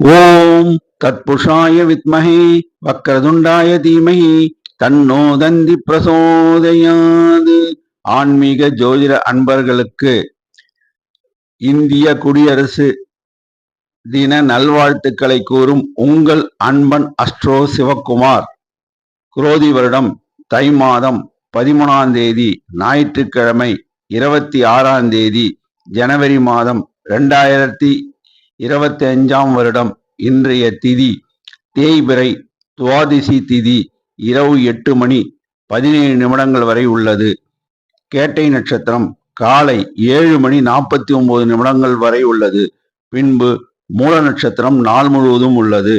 ஓம் தற்புஷாய வித்மகே வக்ரதுண்டாய தீமகி தன்னோ தந்தி பிரசோதயாது. ஆன்மீக ஜோதிட அன்பர்களுக்கு இந்திய குடியரசு தின நல்வாழ்த்துக்களை கூறும் உங்கள் அன்பன் அஸ்ட்ரோ சிவக்குமார் குரோதி வருடம் தை மாதம் பதிமூணாம் தேதி ஞாயிற்றுக்கிழமை இருபத்தி ஆறாம் தேதி ஜனவரி மாதம் ரெண்டாயிரத்தி இருபத்தி அஞ்சாம் வருடம் இன்றைய திதி தேய்பிறை துவாதிசி திதி இரவு எட்டு மணி பதினேழு நிமிடங்கள் வரை உள்ளது. கேட்டை நட்சத்திரம் காலை ஏழு மணி நாற்பத்தி ஒன்பது நிமிடங்கள் வரை உள்ளது. பின்பு மூல நட்சத்திரம் நாள் முழுவதும் உள்ளது.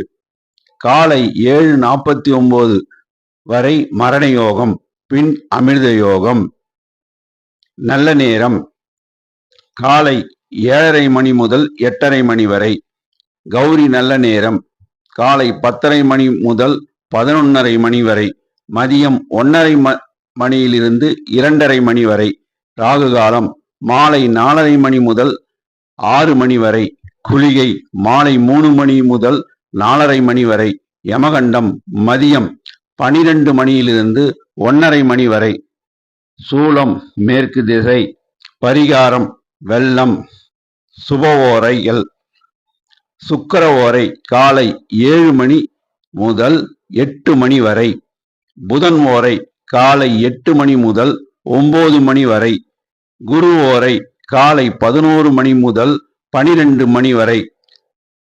காலை ஏழு நாற்பத்தி ஒன்பது வரை மரண யோகம் பின் அமிர்த யோகம். நல்ல நேரம். காலை ஏழரை மணி முதல் எட்டரை மணி வரை. கௌரி நல்ல நேரம். காலை பத்தரை மணி முதல் பதினொன்னரை மணி வரை. மதியம் ஒன்னரை ம மணியிலிருந்து இரண்டரை மணி வரை. ராகு காலம் மாலை நாலரை மணி முதல் ஆறு மணி வரை. குளிகை மாலை மூணு மணி முதல் நாலரை மணி வரை. யமகண்டம் மதியம் பனிரெண்டு மணியிலிருந்து ஒன்னரை மணி வரை. சூலம் மேற்கு திசை. பரிகாரம் வெள்ளம். சுபவோரைகள் சுக்கர ஓரை காலை ஏழு மணி முதல் எட்டு மணி வரை. புதன் ஓரை காலை எட்டு மணி முதல் ஒன்பது மணி வரை. குரு ஓரை காலை பதினோரு மணி முதல் பனிரெண்டு மணி வரை.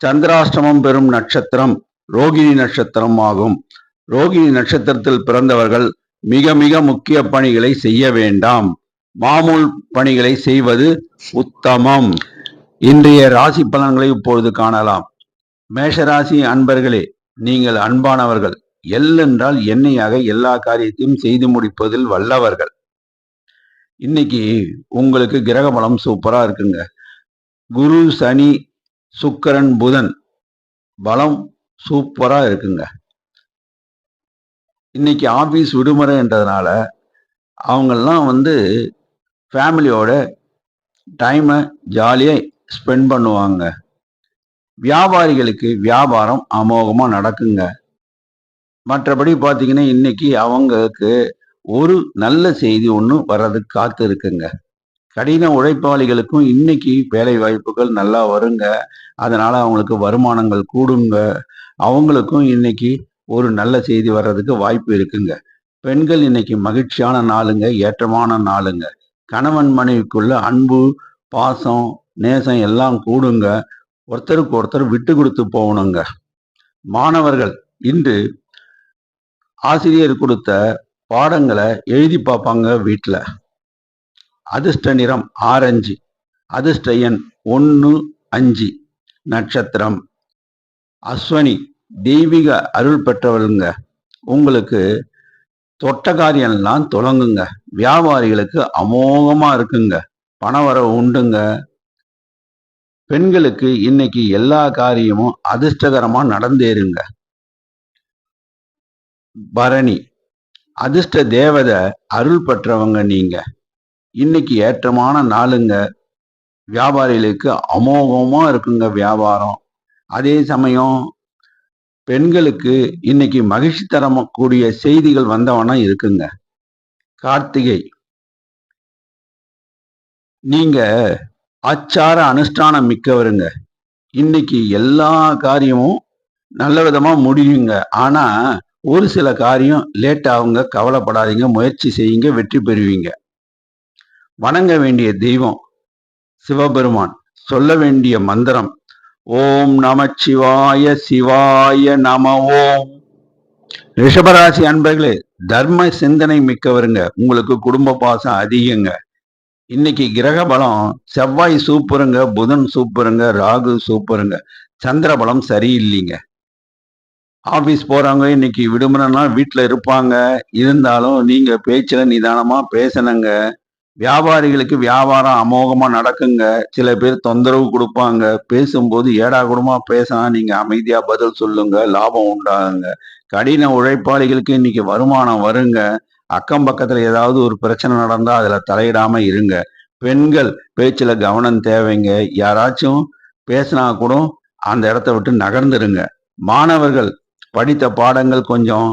சந்திராஷ்டமம் பெறும் நட்சத்திரம் ரோகிணி நட்சத்திரம் ஆகும். ரோகிணி நட்சத்திரத்தில் பிறந்தவர்கள் மிக மிக முக்கிய பணிகளை செய்ய வேண்டாம். மாமூல் பணிகளை செய்வது உத்தமம். இன்றைய ராசி பலன்களை இப்பொழுது காணலாம். மேஷராசி அன்பர்களே நீங்கள் அன்பானவர்கள். எல்லென்றால் எண்ணெயாக எல்லா காரியத்தையும் செய்து முடிப்பதில் வல்லவர்கள். இன்னைக்கு உங்களுக்கு கிரக பலம் சூப்பரா இருக்குங்க. குரு சனி சுக்கரன் புதன் பலம் சூப்பரா இருக்குங்க. இன்னைக்கு ஆபீஸ் விடுமுறைன்றதுனால அவங்கெல்லாம் வந்து ஃபேமிலியோட டைமை ஜாலியாக ஸ்பெண்ட் பண்ணுவாங்க. வியாபாரிகளுக்கு வியாபாரம் அமோகமாக நடக்குங்க. மற்றபடி பார்த்தீங்கன்னா இன்னைக்கு அவங்களுக்கு ஒரு நல்ல செய்தி ஒன்று வர்றதுக்கு காத்து இருக்குங்க. கடின உழைப்பாளிகளுக்கும் இன்னைக்கு வேலை வாய்ப்புகள் நல்லா வருங்க. அதனால அவங்களுக்கு வருமானங்கள் கூடுங்க. அவங்களுக்கும் இன்னைக்கு ஒரு நல்ல செய்தி வர்றதுக்கு வாய்ப்பு இருக்குங்க. பெண்கள் இன்னைக்கு மகிழ்ச்சியான நாளுங்க ஏற்றமான நாளுங்க. கணவன் மனைவிக்குள்ள அன்பு பாசம் நேசம் எல்லாம் கூடுங்க. ஒருத்தருக்கு ஒருத்தர் விட்டு கொடுத்து போகணுங்க. மாணவர்கள் இன்று ஆசிரியர் கொடுத்த பாடங்களை எழுதி பார்ப்பாங்க வீட்டில் அதிர்ஷ்ட நிறம் ஆரஞ்சு அதிர்ஷ்ட எண் ஒன்று அஞ்சு நட்சத்திரம். அஸ்வனி தெய்வீக அருள் பெற்றவருங்க உங்களுக்கு தொட்ட காரியம்லாம் தொடங்குங்க. வியாபாரிகளுக்கு அமோகமாக இருக்குங்க. பணவரவு உண்டுங்க. பெண்களுக்கு இன்னைக்கு எல்லா காரியமும் அதிர்ஷ்டகரமா நடந்தேருங்க பரணி அதிர்ஷ்ட தேவதை அருள் பெற்றவங்க நீங்க. இன்னைக்கு ஏற்றமான நாளுங்க. வியாபாரிகளுக்கு அமோகமா இருக்குங்க வியாபாரம். அதே சமயம் பெண்களுக்கு இன்னைக்கு மகிழ்ச்சி தரக்கூடிய செய்திகள் வந்தவனா இருக்குங்க. கார்த்திகை நீங்க ஆச்சார அனுஷ்டானம் மிக்கவருங்க. இன்னைக்கு எல்லா காரியமும் நல்ல விதமா முடியுங்க. ஆனா ஒரு சில காரியம் லேட் ஆகுங்க கவலைப்படாதீங்க முயற்சி செய்யுங்க வெற்றி பெறுவீங்க. வணங்க வேண்டிய தெய்வம் சிவபெருமான். சொல்ல வேண்டிய மந்திரம் ஓம் நமச்சிவாய சிவாய நம ஓம் ரிஷபராசி அன்பர்களே தர்ம சிந்தனை மிக்கவருங்க. உங்களுக்கு குடும்ப பாசம் அதிகங்க. இன்னைக்கு கிரக பலம் செவ்வாய் சூப்பருங்க புதன் சூப்பருங்க ராகு சூப்பருங்க. சந்திர பலம் சரியில்லைங்க. ஆபீஸ் போகிறவங்க இன்னைக்கு விடுமுறைனா வீட்டில் இருப்பாங்க. இருந்தாலும் நீங்க பேச்சுல நிதானமா பேசணுங்க. வியாபாரிகளுக்கு வியாபாரம் அமோகமா நடக்குங்க. சில பேர் தொந்தரவு கொடுப்பாங்க. பேசும்போது ஏடா கூடமா பேசினா நீங்க அமைதியா பதில் சொல்லுங்க லாபம் உண்டாகுங்க. கடின உழைப்பாளிகளுக்கு இன்னைக்கு வருமானம் வருங்க. அக்கம் பக்கத்துல ஏதாவது ஒரு பிரச்சனை நடந்தா அதுல தலையிடாம இருங்க. பெண்கள் பேச்சுல கவனம் தேவைங்க. யாராச்சும் பேசினா கூட அந்த இடத்த விட்டு நகர்ந்துருங்க. மாணவர்கள் படித்த பாடங்கள் கொஞ்சம்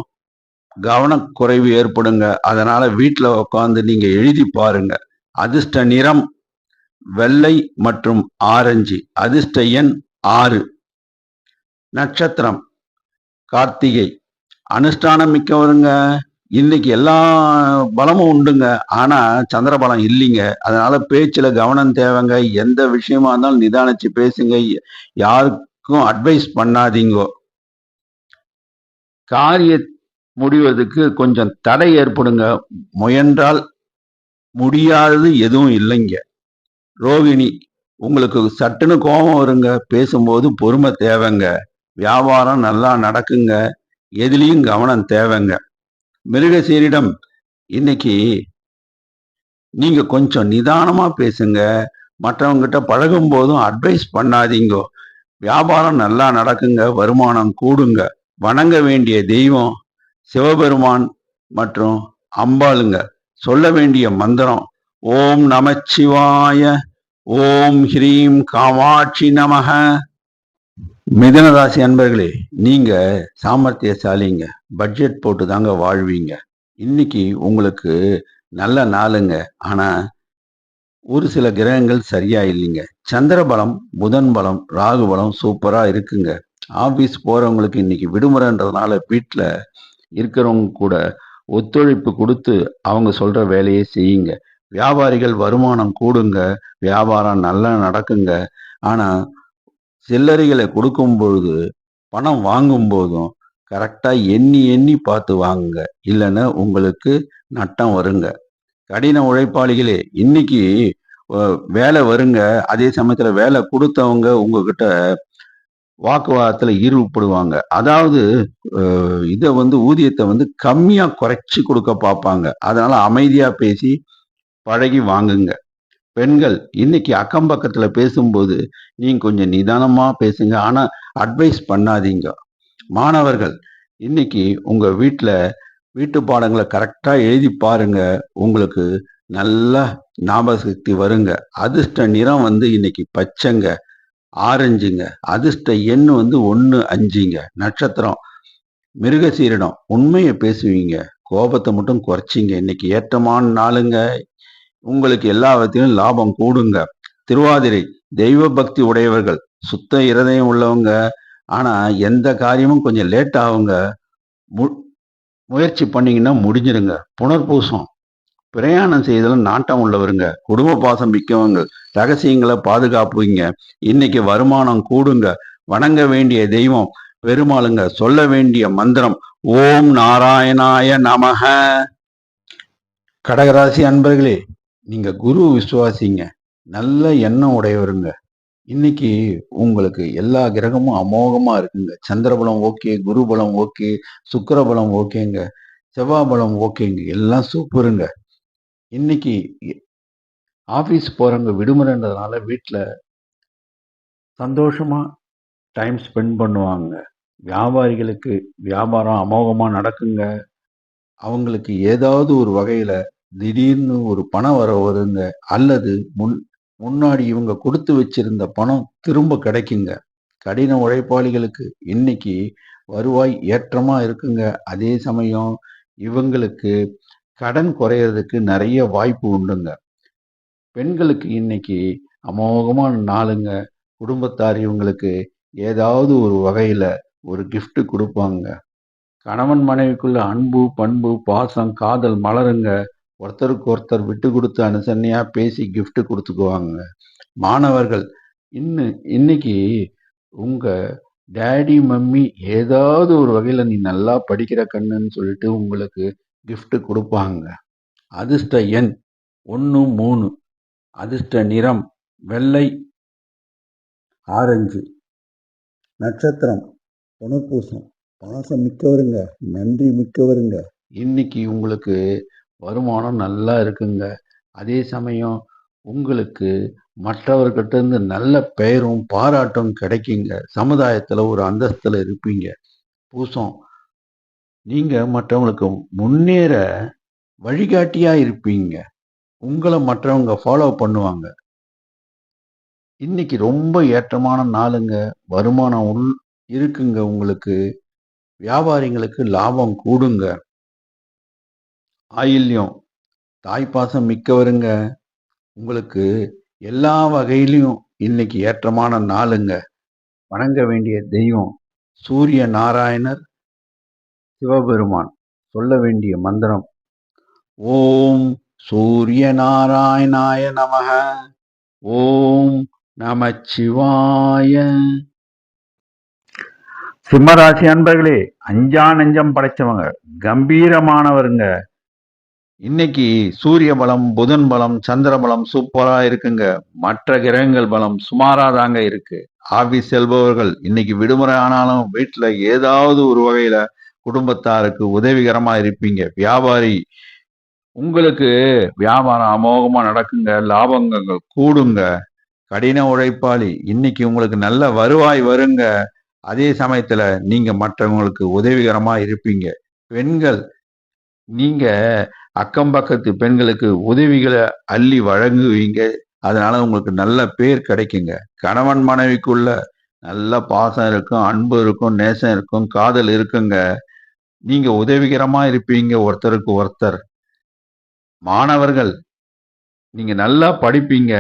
கவனக்குறைவு ஏற்படுங்க. அதனால வீட்டில் உட்காந்து நீங்க எழுதி பாருங்க. அதிர்ஷ்ட நிறம் வெள்ளை மற்றும் ஆரஞ்சு. அதிர்ஷ்ட எண் ஆறு. நட்சத்திரம் கார்த்திகை. அனுஷ்டானம் மிக்கவருங்க. இன்னைக்கு எல்லா பலமும் உண்டுங்க. ஆனா சந்திர பலம் இல்லைங்க. அதனால பேச்சுல கவனம் தேவைங்க. எந்த விஷயமா இருந்தாலும் நிதானிச்சு பேசுங்க. யாருக்கும் அட்வைஸ் பண்ணாதீங்கோ. காரிய முடிவதற்கு கொஞ்சம் தடை ஏற்படுங்க. முயன்றால் முடியாதது எதுவும் இல்லைங்க. ரோகிணி உங்களுக்கு சட்டுன்னு கோபம் வருங்க. பேசும்போது பொறுமை தேவைங்க. வியாபாரம் நல்லா நடக்குங்க. எதுலேயும் கவனம் தேவைங்க. மிருகசீரிடம் இன்னைக்கு நீங்க கொஞ்சம் நிதானமா பேசுங்க. மற்றவங்கிட்ட பழகும் போதும் அட்வைஸ் பண்ணாதீங்கோ. வியாபாரம் நல்லா நடக்குங்க. வருமானம் கூடுங்க. வணங்க வேண்டிய தெய்வம் சிவபெருமான் மற்றும் அம்பாளுங்க. சொல்ல வேண்டிய மந்திரம் ஓம் நமச்சிவாய ஓம் ஹ்ரீம் காமாட்சி நமக. மிதனராசி அன்பர்களே நீங்க சாமர்த்தியசாலிங்க. பட்ஜெட் போட்டு தாங்க வாழ்வீங்க. இன்னைக்கு உங்களுக்கு நல்ல நாளுங்க. ஆனா ஒரு சில கிரகங்கள் சரியா இல்லைங்க. சந்திர பலம் புதன் பலம் ராகு பலம் சூப்பரா இருக்குங்க. ஆபீஸ் போறவங்களுக்கு இன்னைக்கு விடுமுறைன்றதுனால வீட்டில் இருக்கிறவங்க கூட ஒத்துழைப்பு கொடுத்து அவங்க சொல்ற வேலையை செய்யுங்க. வியாபாரிகள் வருமானம் கூடுங்க. வியாபாரம் நல்லா நடக்குங்க. ஆனா சில்லறைகளை கொடுக்கும் பொழுது பணம் வாங்கும் போதும் கரெக்டாக எண்ணி எண்ணி பார்த்து வாங்குங்க. இல்லைன்னா உங்களுக்கு நட்டம் வருங்க. கடின உழைப்பாளிகளே இன்னைக்கு வேலை வருங்க. அதே சமயத்தில் வேலை கொடுத்தவங்க உங்ககிட்ட வாக்குவாதத்தில் ஈடுபடுவாங்க அதாவது இதை வந்து ஊதியத்தை வந்து கம்மியாக குறைச்சி கொடுக்க பார்ப்பாங்க. அதனால அமைதியாக பேசி பழகி வாங்குங்க. பெண்கள் இன்னைக்கு அக்கம் பக்கத்தில் பேசும்போது நீங்கள் கொஞ்சம் நிதானமாக பேசுங்க. ஆனால் அட்வைஸ் பண்ணாதீங்க. மாணவர்கள் இன்னைக்கு உங்க வீட்டில் வீட்டு பாடங்களை கரெக்டாக எழுதி பாருங்க. உங்களுக்கு நல்ல ஞாபக சக்தி வருங்க. அதிர்ஷ்ட நிறம் வந்து இன்னைக்கு பச்சைங்க ஆரஞ்சுங்க. அதிர்ஷ்ட எண் வந்து ஒன்று அஞ்சுங்க. நட்சத்திரம் மிருகசீரிடம் உண்மையை பேசுவீங்க. கோபத்தை மட்டும் குறைச்சிங்க. இன்னைக்கு ஏற்றமான நாளுங்க. உங்களுக்கு எல்லாவற்றிலும் லாபம் கூடுங்க. திருவாதிரை தெய்வ பக்தி உடையவர்கள் சுத்த இருதயம் உள்ளவங்க ஆனா எந்த காரியமும் கொஞ்சம் லேட் ஆகுங்க. மு- முயற்சி பண்ணீங்கன்னா முடிஞ்சிருங்க. புனர்பூசம். பிரயாணம் செய்தலும் நாட்டம் உள்ளவருங்க. குடும்ப பாசம் மிக்கவங்க. ரகசியங்களை பாதுகாப்புங்க. இன்னைக்கு வருமானம் கூடுங்க. வணங்க வேண்டிய தெய்வம் பெருமாளுங்க. சொல்ல வேண்டிய மந்திரம் ஓம் நாராயணாய நமக கடகராசி அன்பர்களே நீங்க குரு விசுவாசிங்க. நல்ல எண்ணம் உடையவருங்க. இன்னைக்கு உங்களுக்கு எல்லா கிரகமும் அமோகமா இருக்குங்க. சந்திரபலம் ஓகே குருபலம் ஓகே சுக்கிரபலம் ஓகேங்க செவ்வாபலம் ஓகேங்க எல்லாம் சூப்பருங்க இன்னைக்கு ஆஃபீஸ் போறவங்க விடுமுறைன்றதுனால வீட்டில் சந்தோஷமா டைம் ஸ்பெண்ட் பண்ணுவாங்க. வியாபாரிகளுக்கு வியாபாரம் அமோகமாக நடக்குங்க. அவங்களுக்கு ஏதாவது ஒரு வகையில் திடீர்னு ஒரு பணம் வர வருங்க. அல்லது முன் முன்னாடி இவங்க கொடுத்து வச்சிருந்த பணம் திரும்ப கிடைக்குங்க. கடின உழைப்பாளிகளுக்கு இன்னைக்கு வருவாய் ஏற்றமா இருக்குங்க. அதே சமயம் இவங்களுக்கு கடன் குறையறதுக்கு நிறைய வாய்ப்பு உண்டுங்க. பெண்களுக்கு இன்னைக்கு அமோகமான நாளுங்க. குடும்பத்தார் இவங்களுக்கு ஏதாவது ஒரு வகையில ஒரு கிஃப்ட் கொடுப்பாங்க. கணவன் மனைவிக்குள்ள அன்பு பண்பு பாசம் காதல் மலருங்க. ஒருத்தருக்கு ஒருத்தர் விட்டு கொடுத்து அனுசரணையா பேசி கிஃப்ட் கொடுத்துக்குவாங்க. மாணவர்கள் இன்னும் இன்னைக்கு உங்கள் டேடி மம்மி ஏதாவது ஒரு வகையில் நீ நல்லா படிக்கிற கண்ணுன்னு சொல்லிட்டு உங்களுக்கு கிஃப்ட் கொடுப்பாங்க. அதிர்ஷ்ட எண் ஒன்று மூணு. அதிர்ஷ்ட நிறம் வெள்ளை ஆரஞ்சு. நட்சத்திரம் புனர்பூசம். பாசம் மிக்கவருங்க நன்றி மிக்கவருங்க. இன்னைக்கு உங்களுக்கு வருமானம் நல்லா இருக்குங்க அதே சமயம் உங்களுக்கு மற்றவர்கிட்ட இருந்து நல்ல பெயரும் பாராட்டும் கிடைக்குங்க சமுதாயத்துல ஒரு அந்தஸ்துல இருப்பீங்க பூசம் நீங்க மற்றவங்களுக்கு முன்னேற வழிகாட்டியா இருப்பீங்க உங்களை மற்றவங்க ஃபாலோ பண்ணுவாங்க இன்னைக்கு ரொம்ப ஏற்றமான நாளுங்க. வருமானம் உள் இருக்குங்க உங்களுக்கு. வியாபாரிங்களுக்கு லாபம் கூடுங்க. ஆயில்யம் தாய்ப்பாசம் மிக்கவருங்க. உங்களுக்கு எல்லா வகையிலையும் இன்னைக்கு ஏற்றமான நாளுங்க. வணங்க வேண்டிய தெய்வம் சூரிய நாராயணர், சிவபெருமான். சொல்ல வேண்டிய மந்திரம் ஓம் சூரிய நாராயணாய நமக. ஓம் நமச்சிவாய. சிம்மராசி அன்பர்களே அஞ்சா நெஞ்சம் படைச்சவங்க கம்பீரமானவருங்க இன்னைக்கு சூரிய பலம் புதன் பலம் சந்திர பலம் சூப்பரா இருக்குங்க. மற்ற கிரகங்கள் பலம் சுமாரா தாங்க இருக்கு. ஆபீஸ் செல்பவர்கள் இன்னைக்கு விடுமுறை ஆனாலும் வீட்டுல ஏதாவது ஒரு வகையில குடும்பத்தாருக்கு உதவிகரமா இருப்பீங்க. வியாபாரி உங்களுக்கு வியாபாரம் அமோகமா நடக்குங்க லாபங்கள் கூடுங்க. கடின உழைப்பாளி இன்னைக்கு உங்களுக்கு நல்ல வருவாய் வருங்க. அதே சமயத்துல நீங்க மற்றவங்களுக்கு உதவிகரமா இருப்பீங்க. பெண்கள் நீங்க அக்கம் பக்கத்து பெண்களுக்கு உதவிகளை அள்ளி வழங்குவீங்க. அதனால உங்களுக்கு நல்ல பேர் கிடைக்குங்க. கணவன் மனைவிக்குள்ள நல்ல பாசம் இருக்கும் அன்பு இருக்கும் நேசம் இருக்கும் காதல் இருக்குங்க. நீங்க உதவிகரமா இருப்பீங்க ஒருத்தருக்கு ஒருத்தர். மாணவர்கள் நீங்க நல்லா படிப்பீங்க.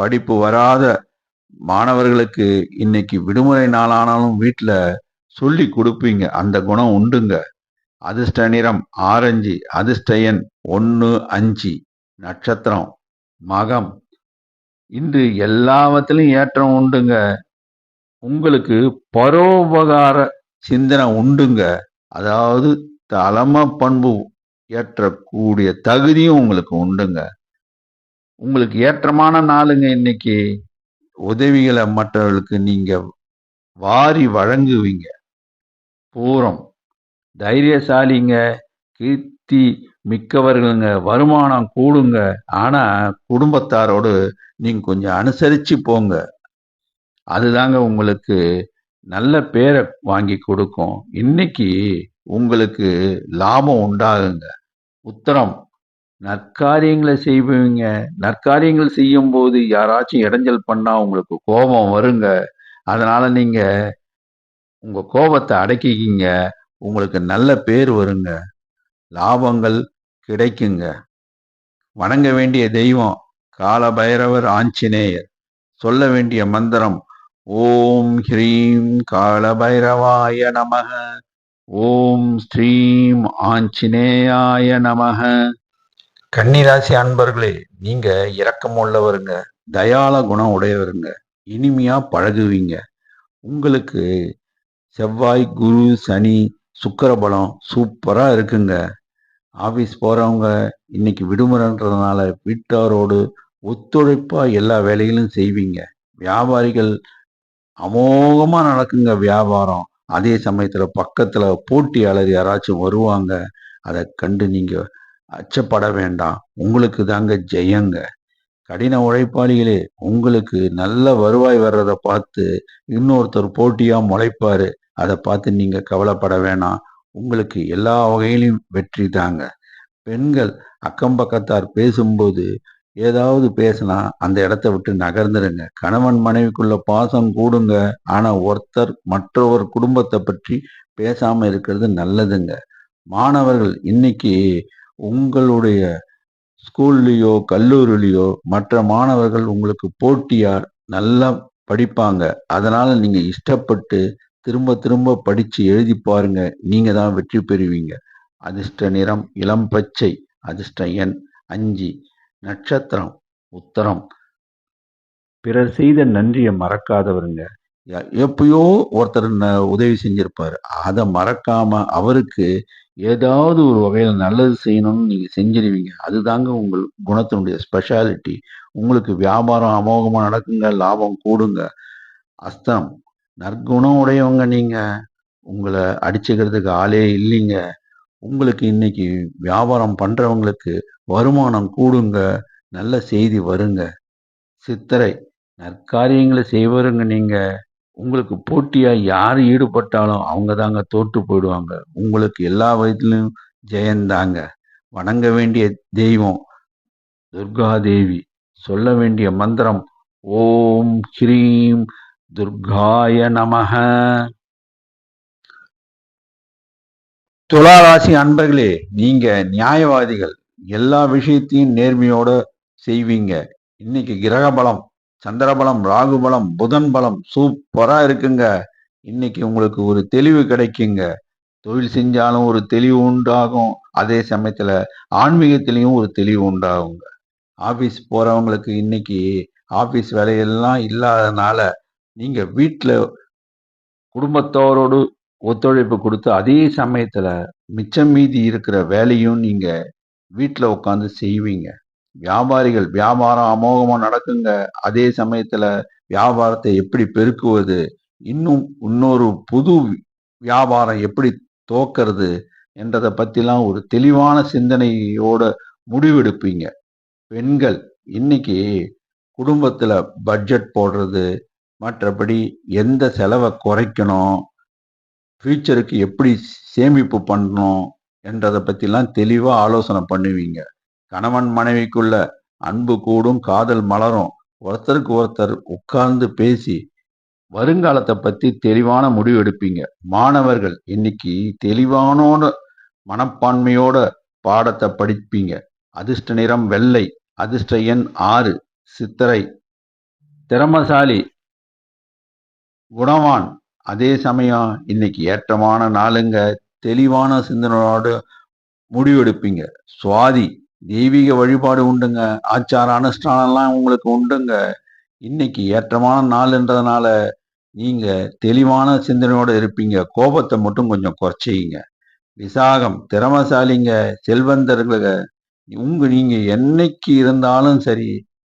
படிப்பு வராத மாணவர்களுக்கு இன்னைக்கு விடுமுறை நாளானாலும் வீட்டில் சொல்லி கொடுப்பீங்க. அந்த குணம் உண்டுங்க. அதிர்ஷ்ட நிறம் ஆரஞ்சு அதிர்ஷ்ட எண் ஒன்று அஞ்சு. நட்சத்திரம் மகம். இன்று எல்லாவற்றிலும் ஏற்றம் உண்டுங்க. உங்களுக்கு பரோபகார சிந்தனை உண்டுங்க. அதாவது தலைமை பண்பு ஏற்றக்கூடிய தகுதியும் உங்களுக்கு உண்டுங்க. உங்களுக்கு ஏற்றமான நாளுங்க இன்னைக்கு. உதவிகளை மற்றவர்களுக்கு நீங்க வாரி வழங்குவீங்க. பூரம் தைரியசாலிங்க கீர்த்தி மிக்கவர்களுங்க வருமானம் கூடுங்க. ஆனா குடும்பத்தாரோடு நீங்க கொஞ்சம் அனுசரிச்சு போங்க. அதுதாங்க உங்களுக்கு நல்ல பேரை வாங்கி கொடுக்கும். இன்னைக்கு உங்களுக்கு லாபம் உண்டாகுங்க. உத்தரம் நற்காரியங்களை செய்வீங்க. நற்காரியங்கள் செய்யும் போது யாராச்சும் இடைஞ்சல் பண்ணா உங்களுக்கு கோபம் வருங்க. அதனால நீங்க உங்க கோபத்தை அடக்கிக்கிங்க. உங்களுக்கு நல்ல பேர் வருங்க. லாபங்கள் கிடைக்குங்க. வணங்க வேண்டிய தெய்வம் கால பைரவர் ஆஞ்சநேயர். சொல்ல வேண்டிய மந்திரம் ஓம் ஹ்ரீம் கால பைரவாய நமக. ஓம் ஸ்ரீம் ஆஞ்சநேயாய நமக. கன்னிராசி அன்பர்களே நீங்க இரக்கம் உள்ளவருங்க தயால குணம் உடையவருங்க. இனிமையா பழகுவீங்க. உங்களுக்கு செவ்வாய் குரு சனி சுக்கரபலம் சூப்பராக இருக்குங்க. ஆஃபீஸ் போகிறவங்க இன்னைக்கு விடுமுறைன்றதுனால வீட்டாரோடு ஒத்துழைப்பாக எல்லா வேலைகளும் செய்வீங்க. வியாபாரிகள் அமோகமாக நடக்குங்க வியாபாரம். அதே சமயத்தில் பக்கத்தில் போட்டியாளர் யாராச்சும் வருவாங்க அதை கண்டு நீங்கள் அச்சப்பட வேண்டாம். உங்களுக்கு தாங்க ஜெயங்க. கடின உழைப்பாளிகளே உங்களுக்கு நல்ல வருவாய் வர்றதை பார்த்து இன்னொருத்தர் போட்டியாக முளைப்பாரு. அதை பார்த்து நீங்க கவலைப்பட வேணாம். உங்களுக்கு எல்லா வகையிலும் வெற்றி தாங்க. பெண்கள் அக்கம் பக்கத்தார் பேசும்போது ஏதாவது பேசினா அந்த இடத்த விட்டு நகர்ந்துருங்க. கணவன் மனைவிக்குள்ள பாசம் கூடுங்க. ஆனா ஒருத்தர் மற்றொரு குடும்பத்தை பற்றி பேசாம இருக்கிறது நல்லதுங்க. மாணவர்கள் இன்னைக்கு உங்களுடைய ஸ்கூல்லையோ கல்லூரிலையோ மற்ற மாணவர்கள் உங்களுக்கு போட்டியா நல்லா படிப்பாங்க. அதனால நீங்க இஷ்டப்பட்டு திரும்ப திரும்ப படிச்சு எழுதி பாருங்க. நீங்க தான் வெற்றி பெறுவீங்க. அதிர்ஷ்ட நிறம் இளம் பச்சை அதிர்ஷ்ட எண் அஞ்சு. நட்சத்திரம் உத்தரம். பிறர் செய்த நன்றியை மறக்காதவருங்க. எப்பயோ ஒருத்தர் ந- உதவி செஞ்சிருப்பாரு. அதை மறக்காம அவருக்கு ஏதாவது ஒரு வகையில நல்லது செய்யணும்னு நீங்க செஞ்சிருவீங்க. அதுதாங்க உங்கள் குணத்தினுடைய ஸ்பெஷாலிட்டி உங்களுக்கு வியாபாரம் அமோகமா நடக்குங்க லாபம் கூடுங்க. அஸ்தம் நற்குணம் உடையவங்க நீங்க. உங்களை அடிச்சுக்கிறதுக்கு ஆளே இல்லைங்க. உங்களுக்கு இன்னைக்கு வியாபாரம் பண்றவங்களுக்கு வருமானம் கூடுங்க. நல்ல செய்தி வருங்க. சித்திரை நற்காரியங்களை செய்வருங்க நீங்க. உங்களுக்கு போட்டியா யார் ஈடுபட்டாலும் அவங்க தாங்க தோற்று போயிடுவாங்க. உங்களுக்கு எல்லா வயதிலும் ஜெயந்தாங்க வணங்க வேண்டிய தெய்வம் துர்கா தேவி சொல்ல வேண்டிய மந்திரம் ஓம் ஹ்ரீம் துர்காய நமக துளாராசி அன்பர்களே நீங்க நியாயவாதிகள். எல்லா விஷயத்தையும் நேர்மையோட செய்வீங்க. இன்னைக்கு கிரக பலம் சந்திரபலம் ராகுபலம் புதன் பலம் சூப்பரா இருக்குங்க. இன்னைக்கு உங்களுக்கு ஒரு தெளிவு கிடைக்குங்க. தொழில் செஞ்சாலும் ஒரு தெளிவு உண்டாகும். அதே சமயத்துல ஆன்மீகத்திலையும் ஒரு தெளிவு உண்டாகுங்க. ஆபீஸ் போறவங்களுக்கு இன்னைக்கு ஆபீஸ் வேலையெல்லாம் இல்லாதனால நீங்க வீட்டில் குடும்பத்தோரோடு ஒத்துழைப்பு கொடுத்து அதே சமயத்தில் மிச்சம் மீதி இருக்கிற வேலையும் நீங்கள் வீட்டில் உட்காந்து செய்வீங்க. வியாபாரிகள் வியாபாரம் அமோகமாக நடக்குங்க. அதே சமயத்தில் வியாபாரத்தை எப்படி பெருக்குவது? இன்னும் இன்னொரு புது வியாபாரம் எப்படி தோக்கிறது என்றதை பற்றிலாம் ஒரு தெளிவான சிந்தனையோட முடிவெடுப்பீங்க. பெண்கள் இன்னைக்கு குடும்பத்தில் பட்ஜெட் போடுறது மற்றபடி எந்த செலவை குறைக்கணும் ஃபியூச்சருக்கு எப்படி சேமிப்பு பண்ணணும் என்றதை பற்றிலாம் தெளிவாக ஆலோசனை பண்ணுவீங்க. கணவன் மனைவிக்குள்ள அன்பு கூடும் காதல் மலரும். ஒருத்தருக்கு ஒருத்தர் உட்கார்ந்து பேசி வருங்காலத்தை பற்றி தெளிவான முடிவு எடுப்பீங்க. மாணவர்கள் இன்னைக்கு தெளிவானோட மனப்பான்மையோட பாடத்தை படிப்பீங்க. அதிர்ஷ்ட நிறம் வெள்ளை அதிர்ஷ்ட எண் ஆறு சித்திரை. திறமசாலி குணவான். அதே சமயம் இன்னைக்கு ஏற்றமான நாளுங்க. தெளிவான சிந்தனையோடு முடிவெடுப்பீங்க. சுவாதி தெய்வீக வழிபாடு உண்டுங்க. ஆச்சார அனுஷ்டானம்லாம் உங்களுக்கு உண்டுங்க. இன்னைக்கு ஏற்றமான நாள்ன்றதுனால நீங்க தெளிவான சிந்தனையோடு இருப்பீங்க. கோபத்தை மட்டும் கொஞ்சம் குறைச்சிங்க விசாகம் திறமசாலிங்க செல்வந்தர்களுங்க உங்க நீங்க என்னைக்கு இருந்தாலும் சரி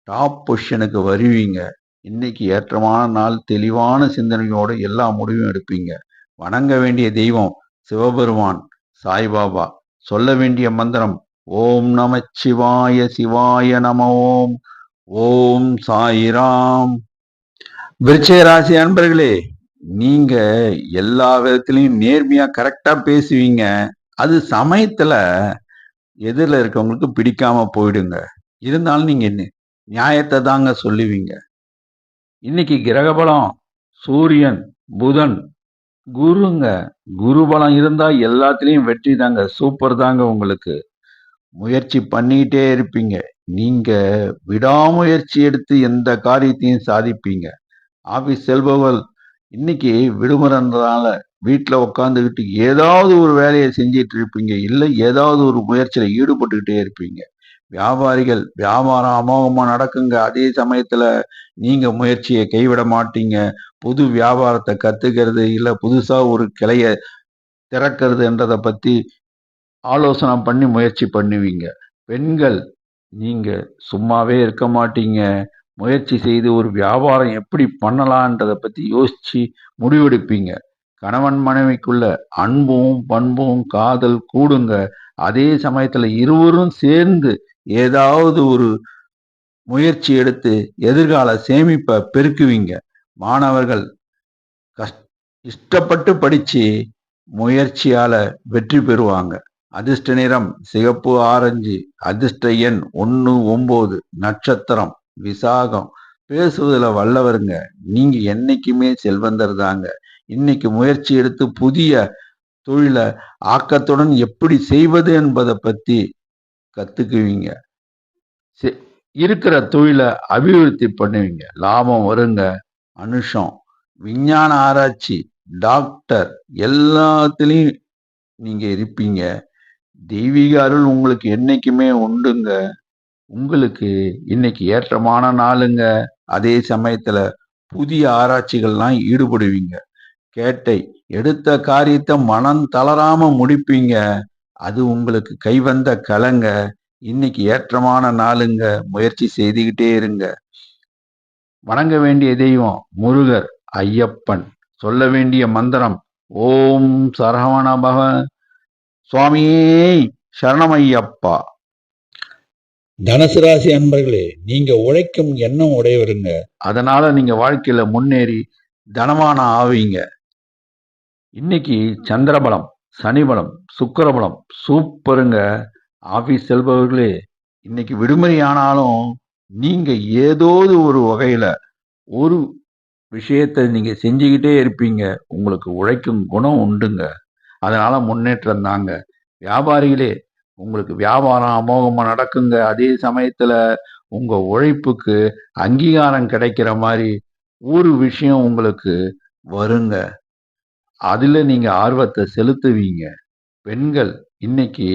டாப் பொசிஷனுக்கு வருவீங்க. இன்னைக்கு ஏற்றமான நாள் தெளிவான சிந்தனையோடு எல்லா முடிவும் எடுப்பீங்க. வணங்க வேண்டிய தெய்வம் சிவபெருமான் சாய்பாபா. சொல்ல வேண்டிய மந்திரம் ஓம் நம சிவாய சிவாய நம ஓம் ஓம் சாயிராம். விருச்சய ராசி அன்பர்களே நீங்க எல்லா விதத்திலையும் நேர்மையா கரெக்டா பேசுவீங்க. அது சமயத்துல எதிரில் இருக்கவங்களுக்கு பிடிக்காம போயிடுங்க. இருந்தாலும் நீங்க என்ன நியாயத்தை தாங்க சொல்லுவீங்க. இன்னைக்கு கிரகபலம் சூரியன் புதன் குருங்க குரு பலம் இருந்தா எல்லாத்துலயும் வெற்றி தாங்க சூப்பர் தாங்க உங்களுக்கு. முயற்சி பண்ணிக்கிட்டே இருப்பீங்க. நீங்க விடாமுயற்சி எடுத்து எந்த காரியத்தையும் சாதிப்பீங்க. ஆபீஸ் செல்பவர்கள் இன்னைக்கு விடுமுறைன்றதால வீட்டில் உட்காந்துக்கிட்டு ஏதாவது ஒரு வேலையை செஞ்சிட்டு இருப்பீங்க. இல்லை ஏதாவது ஒரு முயற்சியில் ஈடுபட்டுக்கிட்டே இருப்பீங்க. வியாபாரிகள் வியாபாரம் அமோகமாக நடக்குங்க. அதே சமயத்தில் நீங்கள் முயற்சியை கைவிட மாட்டீங்க. புது வியாபாரத்தை கற்றுக்கிறது இல்லை புதுசாக ஒரு கிளைய திறக்கிறது என்றதை பற்றி ஆலோசனை பண்ணி முயற்சி பண்ணுவீங்க. பெண்கள் நீங்கள் சும்மாவே இருக்க மாட்டீங்க. முயற்சி செய்து ஒரு வியாபாரம் எப்படி பண்ணலான்றதை பற்றி யோசித்து முடிவெடுப்பீங்க. கணவன் மனைவிக்குள்ள அன்பும் பண்பும் காதல் கூடுங்க. அதே சமயத்தில் இருவரும் சேர்ந்து ஏதாவது ஒரு முயற்சி எடுத்து எதிர்கால சேமிப்பை பெருக்குவீங்க. மாணவர்கள் கஷ் இஷ்டப்பட்டு படிச்சு முயற்சியால வெற்றி பெறுவாங்க. அதிர்ஷ்ட நிறம் சிகப்பு ஆரஞ்சு அதிர்ஷ்ட எண் ஒன்று ஒம்பது நட்சத்திரம் விசாகம். பேசுவதில் வல்லவருங்க. நீங்க என்னைக்குமே செல்வந்தர் தாங்க. இன்னைக்கு முயற்சி எடுத்து புதிய தொழிலை ஆக்கத்துடன் எப்படி செய்வது என்பதை பத்தி கத்துக்குவீங்க. இருக்கிற தொழிலை அபிவிருத்தி பண்ணுவீங்க. லாபம் வருங்க. அனுஷம் விஞ்ஞான ஆராய்ச்சி டாக்டர் எல்லாத்துலேயும் நீங்கள் இருப்பீங்க. தெய்வீக அருள் உங்களுக்கு என்றைக்குமே உண்டுங்க. உங்களுக்கு இன்னைக்கு ஏற்றமான நாளுங்க. அதே சமயத்தில் புதிய ஆராய்ச்சிகள்லாம் ஈடுபடுவீங்க. கேட்டை எடுத்த காரியத்தை மனம் தளராம முடிப்பீங்க. அது உங்களுக்கு கைவந்த கலங்க இன்னைக்கு ஏற்றமான நாளுங்க. முயற்சி செய்துகிட்டே இருங்க. வணங்க வேண்டிய தெய்வம் முருகர் ஐயப்பன். சொல்ல வேண்டிய மந்திரம் ஓம் சரவண பக சுவாமியே சரணமையப்பா. தனுசு ராசி அன்பர்களே நீங்க உழைக்கும் எண்ணம் உடையவருங்க. அதனால நீங்க வாழ்க்கையில முன்னேறி தனமான ஆவீங்க. இன்னைக்கு சந்திரபலம் சனிபலம் சுக்கரபலம். சூப்பருங்க. ஆபீஸ் செல்பவர்களே இன்னைக்கு விடுமுறை ஆனாலும் நீங்க ஏதோ ஒரு வகையில ஒரு விஷயத்தை நீங்க செஞ்சுக்கிட்டே இருப்பீங்க. உங்களுக்கு உழைக்கும் குணம் உண்டுங்க. அதனால முன்னேற்றம் தாங்க. வியாபாரிகளே உங்களுக்கு வியாபாரம் அமோகமா நடக்குங்க. அதே சமயத்துல உங்க உழைப்புக்கு அங்கீகாரம் கிடைக்கிற மாதிரி ஒரு விஷயம் உங்களுக்கு வருங்க. அதில் நீங்கள் ஆர்வத்தை செலுத்துவீங்க. பெண்கள் இன்னைக்கு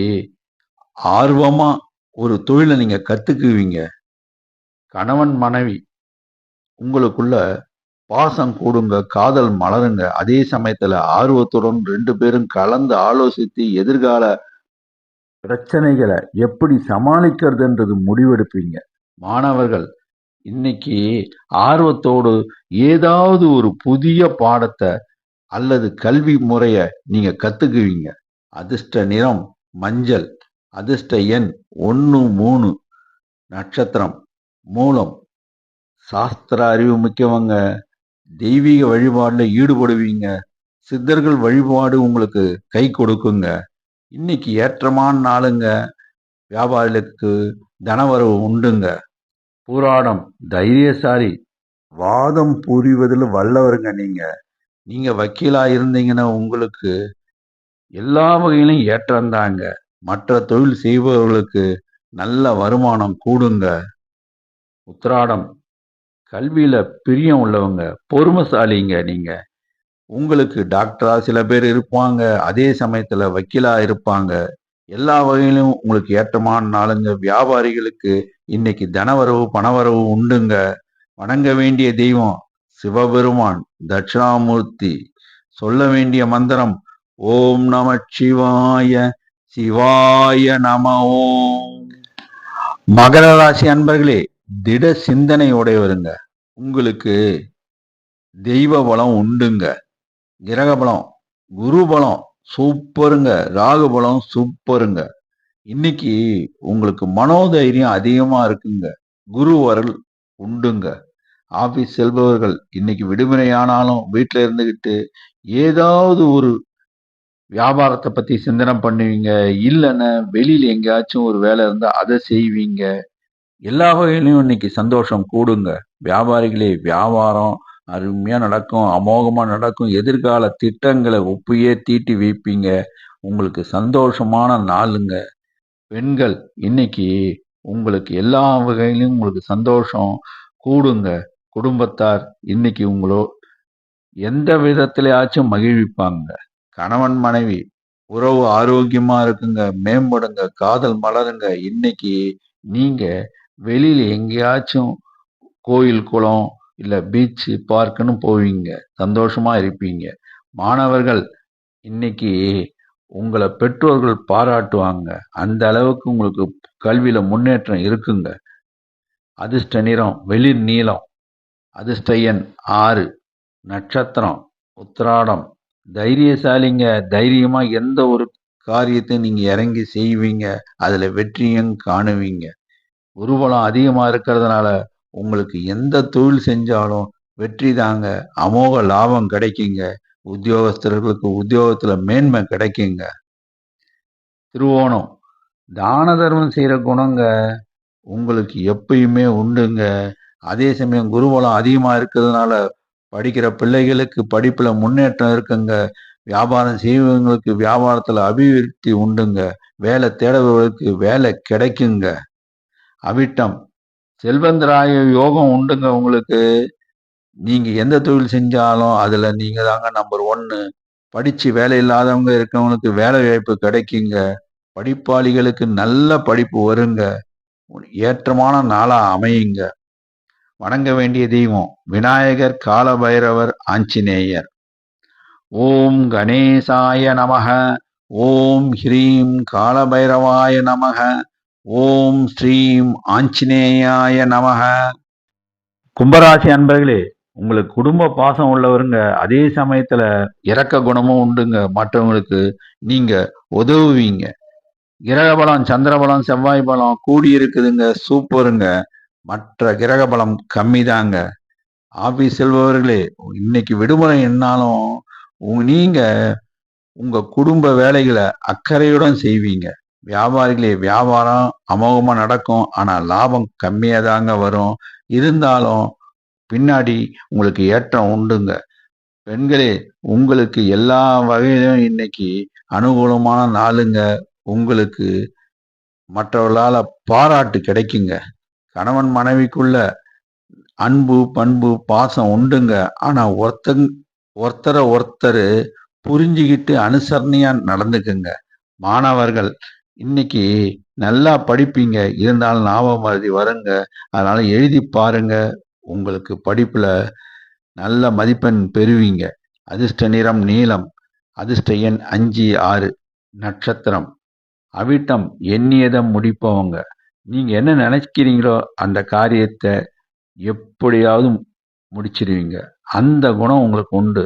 ஆர்வமா ஒரு தொழிலை நீங்க கத்துக்குவீங்க. கணவன் மனைவி உங்களுக்குள்ள பாசம் கூடுங்க காதல் மலருங்க. அதே சமயத்துல ஆர்வத்துடன் ரெண்டு பேரும் கலந்து ஆலோசித்து எதிர்கால பிரச்சனைகளை எப்படி சமாளிக்கிறதுன்றது முடிவெடுப்பீங்க. மாணவர்கள் இன்னைக்கு ஆர்வத்தோடு ஏதாவது ஒரு புதிய பாடத்தை அல்லது கல்வி முறைய நீங்க கத்துக்குவீங்க. அதிர்ஷ்ட நிறம் மஞ்சள். அதிர்ஷ்ட எண் ஒன்று மூணு. நட்சத்திரம் மூலம். சாஸ்திர அறிவு மிக்கவங்க தெய்வீக வழிபாடில் ஈடுபடுவீங்க. சித்தர்கள் வழிபாடு உங்களுக்கு கை கொடுக்குங்க. இன்னைக்கு ஏற்றமான நாளுங்க. வியாபாரிகளுக்கு தனவரவு உண்டுங்க. பூராடம் தைரியசாலி. வாதம் புரிவதில் வல்லவருங்க நீங்கள் நீங்கள் வக்கீலாக இருந்தீங்கன்னா உங்களுக்கு எல்லா வகையிலும் ஏற்றந்தாங்க. மற்ற தொழில் செய்பவர்களுக்கு நல்ல வருமானம் கூடுங்க. உத்திராடம். கல்வியில பிரியம் உள்ளவங்க பொறுமைசாலிங்க நீங்க. உங்களுக்கு டாக்டரா சில பேர் இருப்பாங்க அதே சமயத்துல வக்கீலா இருப்பாங்க. எல்லா வகையிலும் உங்களுக்கு ஏற்றமான நாளுங்க. வியாபாரிகளுக்கு இன்னைக்கு தனவரவு பணவரவு உண்டுங்க. வணங்க வேண்டிய தெய்வம் சிவபெருமான் தட்சிணாமூர்த்தி. சொல்ல வேண்டிய மந்திரம் ஓம் நம சிவாய சிவாய நம ஓம். மகர ராசி அன்பர்களே திட சிந்தனை உடையவருங்க. உங்களுக்கு தெய்வ பலம் உண்டுங்க. கிரக பலம் குரு பலம் சூப்பருங்க. ராகு பலம் சூப்பருங்க. இன்னைக்கு உங்களுக்கு மனோதைரியம் அதிகமா இருக்குங்க. குரு வரல் உண்டுங்க. ஆபீஸ் செல்பவர்கள் இன்னைக்கு விடுமுறை ஆனாலும் வீட்டில் இருந்துகிட்டு ஏதாவது ஒரு வியாபாரத்தை பத்தி சிந்தனை பண்ணுவீங்க. இல்லைன்னா வெளியில எங்கேயாச்சும் ஒரு வேலை இருந்தா அதை செய்வீங்க. எல்லா வகையிலையும் இன்னைக்கு சந்தோஷம் கூடுங்க. வியாபாரிகளே வியாபாரம் அருமையா நடக்கும் அமோகமா நடக்கும். எதிர்கால திட்டங்களை ஒப்பையே தீட்டி வைப்பீங்க. உங்களுக்கு சந்தோஷமான நாளுங்க. பெண்கள் இன்னைக்கு உங்களுக்கு எல்லா வகையிலும் உங்களுக்கு சந்தோஷம் கூடுங்க. குடும்பத்தார் இன்னைக்கு உங்களோ எந்த விதத்திலேயாச்சும் மகிழ்விப்பாங்க. கணவன் மனைவி உறவு ஆரோக்கியமா இருக்குங்க மேம்படுங்க காதல் மலருங்க. இன்னைக்கு நீங்க வெளியில எங்கேயாச்சும் கோயில் குளம் இல்ல பீச்சு பார்க்குன்னு போவீங்க. சந்தோஷமா இருப்பீங்க. மாணவர்கள் இன்னைக்கு உங்களை பெற்றோர்கள் பாராட்டுவாங்க. அந்த அளவுக்கு உங்களுக்கு கல்வியில முன்னேற்றம் இருக்குங்க. அதிர்ஷ்ட நிறம் வெளிர் நீளம். அதிர்ஷ்ட எண் ஆறு. நட்சத்திரம் உத்திராடம். தைரியசாலிங்க தைரியமா எந்த ஒரு காரியத்தை நீங்க இறங்கி செய்வீங்க அதுல வெற்றியும் காணுவீங்க. உருவலம் அதிகமா இருக்கிறதுனால உங்களுக்கு எந்த தொழில் செஞ்சாலும் வெற்றி தாங்க அமோக லாபம் கிடைக்குங்க உத்தியோகஸ்தர்களுக்கு உத்தியோகத்துல மேன்மை கிடைக்குங்க. திருவோணம் தான தர்மம் செய்யற குணங்க உங்களுக்கு எப்பயுமே உண்டுங்க. அதே சமயம் குருபலம் அதிகமா இருக்கிறதுனால படிக்கிற பிள்ளைகளுக்கு படிப்புல முன்னேற்றம் இருக்குங்க. வியாபாரம் செய்வங்களுக்கு வியாபாரத்துல அபிவிருத்தி உண்டுங்க. வேலை தேடுபவர்களுக்கு வேலை கிடைக்குங்க. அவிட்டம். செல்வந்தராய யோகம் உண்டுங்க உங்களுக்கு. நீங்க எந்த தொழில் செஞ்சாலும் அதுல நீங்க தாங்க நம்பர் ஒன்னு படிச்சு வேலை இல்லாதவங்க இருக்கவங்களுக்கு வேலை வாய்ப்பு கிடைக்குங்க. படிப்பாளிகளுக்கு நல்ல படிப்பு வருங்க. ஏற்றமான நாளா அமையுங்க. வணங்க வேண்டிய தெய்வம் விநாயகர் காலபைரவர் ஆஞ்சநேயர். ஓம் கணேசாய நமக ஓம் ஹ்ரீம் காலபைரவாய நமக ஓம் ஸ்ரீம் ஆஞ்சநேயாய நமக. கும்பராசி அன்பர்களே உங்களுக்கு குடும்ப பாசம் உள்ளவருங்க அதே சமயத்துல இரக்க குணமும் உண்டுங்க. மற்றவங்களுக்கு நீங்க உதவுவீங்க. கிரக பலம் சந்திர பலம் செவ்வாய் பலம் கூடி இருக்குதுங்க. சூப்பருங்க. மற்ற கிரக பலம் கம்மி தாங்க ஆபீஸ் செல்பவர்களே இன்னைக்கு விடுமுறை என்னாலும் நீங்க உங்க குடும்ப வேலைகளை அக்கறையுடன் செய்வீங்க. வியாபாரிகளே வியாபாரம் அமோகமா நடக்கும் ஆனா லாபம் கம்மியா தாங்க வரும். இருந்தாலும் பின்னாடி உங்களுக்கு ஏற்றம் உண்டுங்க. பெண்களே உங்களுக்கு எல்லா வகையிலும் இன்னைக்கு அனுகூலமான நாளுங்க. உங்களுக்கு மற்றவர்களால பாராட்டு கிடைக்குங்க. கணவன் மனைவிக்குள்ள அன்பு பண்பு பாசம் உண்டுங்க. ஆனா ஒருத்தங் ஒருத்தரை ஒருத்தர் புரிஞ்சுக்கிட்டு அனுசரணையா நடந்துக்குங்க. மாணவர்கள் இன்னைக்கு நல்லா படிப்பீங்க. இருந்தாலும் ஞாபகம் மறதி வருங்க. அதனால எழுதி பாருங்க. உங்களுக்கு படிப்புல நல்ல மதிப்பெண் பெறுவீங்க. அதிர்ஷ்ட நிறம் நீளம் அதிர்ஷ்ட எண் அஞ்சு ஆறு நட்சத்திரம். அவிட்டம் எண்ணியதை முடிப்பவங்க. நீங்க என்ன நினைக்கிறீங்களோ அந்த காரியத்தை எப்படியாவது முடிச்சிருவீங்க. அந்த குணம் உங்களுக்கு உண்டு.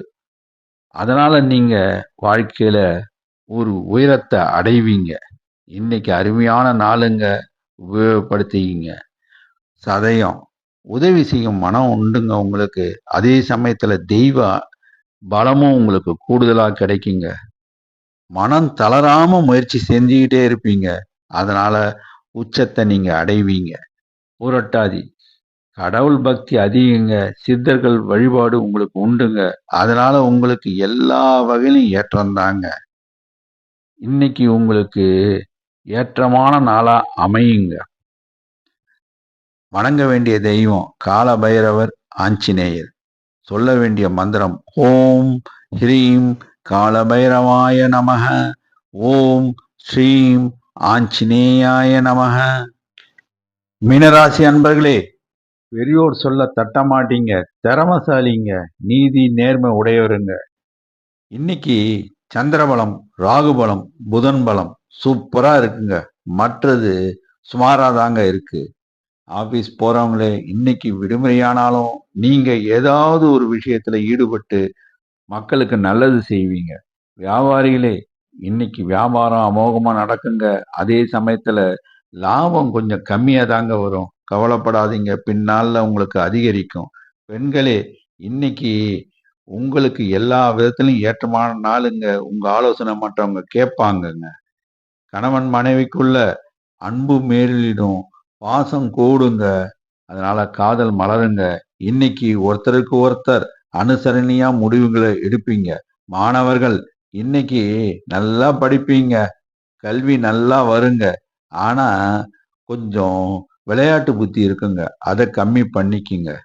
அதனால் நீங்கள் வாழ்க்கையில் ஒரு உயரத்தை அடைவீங்க. இன்னைக்கு அருமையான நாளுங்க உபயோகப்படுத்திக்கிங்க. சதயம் உதவி செய்யும் மனம் உண்டுங்க உங்களுக்கு. அதே சமயத்தில் தெய்வ பலமும் உங்களுக்கு கூடுதலாக கிடைக்குங்க. மனம் தளராமல் முயற்சி செஞ்சுக்கிட்டே இருப்பீங்க. அதனால் உச்சத்தை நீங்க அடைவீங்க. புரட்டாதி கடவுள் பக்தி அதிகங்க. சித்தர்கள் வழிபாடு உங்களுக்கு உண்டுங்க. அதனால உங்களுக்கு எல்லா வகையிலும் ஏற்றம் தாங்க. இன்னைக்கு உங்களுக்கு ஏற்றமான நாளா அமையுங்க. வணங்க வேண்டிய தெய்வம் கால பைரவர் ஆஞ்சநேயர். சொல்ல வேண்டிய மந்திரம் ஓம் ஹ்ரீம் கால பைரவாய நமக ஓம் ஸ்ரீம் ஆஞ்சநேயாய நமக. மீனராசி அன்பர்களே பெரியோர் சொல்ல தட்ட மாட்டீங்க திறமசாலிங்க நீதி நேர்மை உடையவருங்க. இன்னைக்கு சந்திரபலம் ராகுபலம் புதன் பலம் சூப்பரா இருக்குங்க. மற்றது சுமாரா தாங்க இருக்கு. ஆபீஸ் போறவங்களே இன்னைக்கு விடுமுறையானாலும் நீங்க ஏதாவது ஒரு விஷயத்துல ஈடுபட்டு மக்களுக்கு நல்லது செய்வீங்க. வியாபாரிகளே இன்னைக்கு வியாபாரம் அமோகமாக நடக்குங்க. அதே சமயத்தில் லாபம் கொஞ்சம் கம்மியாக தாங்க வரும். கவலைப்படாதீங்க. பின்னால் உங்களுக்கு அதிகரிக்கும். பெண்களே இன்னைக்கு உங்களுக்கு எல்லா விதத்திலும் ஏற்றமான நாளுங்க. உங்கள் ஆலோசனை மற்றவங்க கேட்பாங்கங்க. கணவன் மனைவிக்குள்ள அன்பு மேலிடும். பாசம் கூடுங்க. அதனால காதல் மலருங்க. இன்னைக்கு ஒருத்தருக்கு ஒருத்தர் அனுசரணையா முடிவுகளை எடுப்பீங்க. மாணவர்கள் இன்னைக்கு நல்லா படிப்பீங்க. கல்வி நல்லா வருங்க. ஆனா கொஞ்சம் விளையாட்டு புத்தி இருக்குங்க. அதை கம்மி பண்ணிக்கிங்க.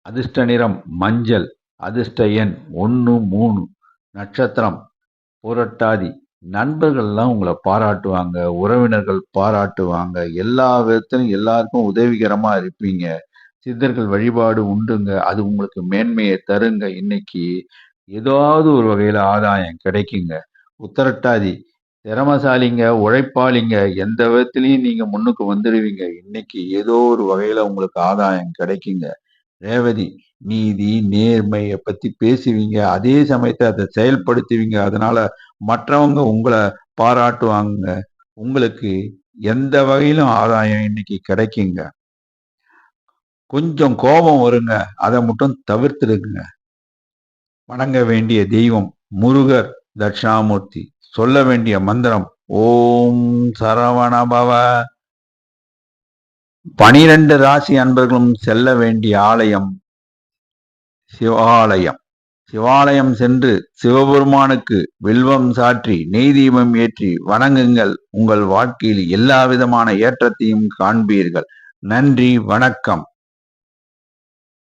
அதிர்ஷ்ட நிறம் மஞ்சள். அதிர்ஷ்ட எண் ஒன்று மூணு. நட்சத்திரம் புரட்டாதி. நண்பர்கள்லாம் உங்களை பாராட்டுவாங்க. உறவினர்கள் பாராட்டுவாங்க. எல்லா விதத்திலும் எல்லாருக்கும் உதவிகரமா இருப்பீங்க. சித்தர்கள் வழிபாடு உண்டுங்க. அது உங்களுக்கு மேன்மையை தருங்க. இன்னைக்கு ஏதாவது ஒரு வகையில் ஆதாயம் கிடைக்குங்க. உத்தரட்டாதி திறமசாலிங்க உழைப்பாளிங்க எந்த விதத்திலையும் நீங்கள் முன்னுக்கு வந்துடுவீங்க இன்னைக்கு ஏதோ ஒரு வகையில் உங்களுக்கு ஆதாயம் கிடைக்குங்க. ரேவதி நீதி நேர்மையை பற்றி பேசுவீங்க. அதே சமயத்தை அதை செயல்படுத்துவீங்க. அதனால மற்றவங்க உங்களை பாராட்டுவாங்க. உங்களுக்கு எந்த வகையிலும் ஆதாயம் இன்னைக்கு கிடைக்குங்க. கொஞ்சம் கோபம் வருங்க. அதை மட்டும் தவிர்த்துடுங்க. வணங்க வேண்டிய தெய்வம் முருகர் தட்சிணாமூர்த்தி. சொல்ல வேண்டிய மந்திரம் ஓம் சரவணபவ. பனிரெண்டு ராசி அன்பர்களும் செல்ல வேண்டிய ஆலயம் சிவாலயம். சிவாலயம் சென்று சிவபெருமானுக்கு வில்வம் சாற்றி நெய் தீபம் ஏற்றி வணங்குங்கள். உங்கள் வாழ்க்கையில் எல்லா விதமான ஏற்றத்தையும் காண்பீர்கள். நன்றி வணக்கம்.